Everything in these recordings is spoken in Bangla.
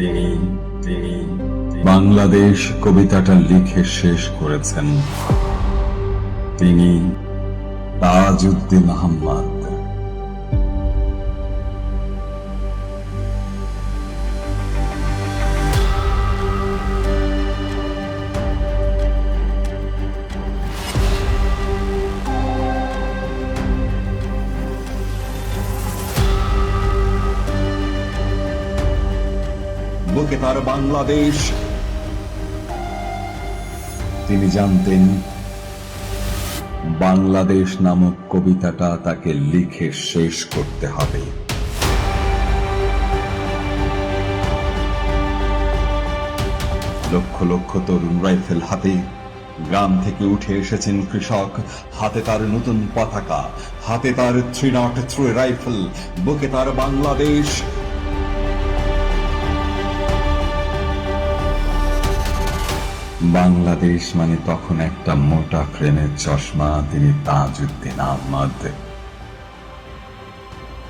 তিনি তিনি বাংলাদেশ কবিতাটা লিখে শেষ করেছেন। তিনি তাজউদ্দিন আহম্মদ বুকে তার বাংলাদেশ। তিনি জানতেন, বাংলাদেশ নামক কবিতাটা তাকে লিখে শেষ করতে হবে। লক্ষ লক্ষ তরুণ রাইফেল হাতে গ্রাম থেকে উঠে এসেছেন কৃষক। হাতে তার নতুন পতাকা, হাতে তার থ্রি নট থ্রু রাইফেল, বুকে তার বাংলাদেশ। বাংলাদেশ মানে তখন একটা মোটা ফ্রেমের চশমা, তিনি তাজউদ্দিন আহমদ।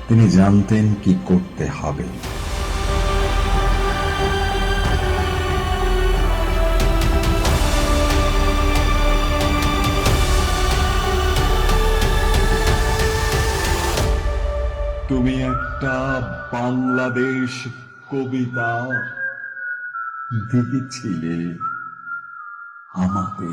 তিনি জানতেন কি করতে হবে। তুমি একটা বাংলাদেশ কবিতা দিয়েছিলে आमा पे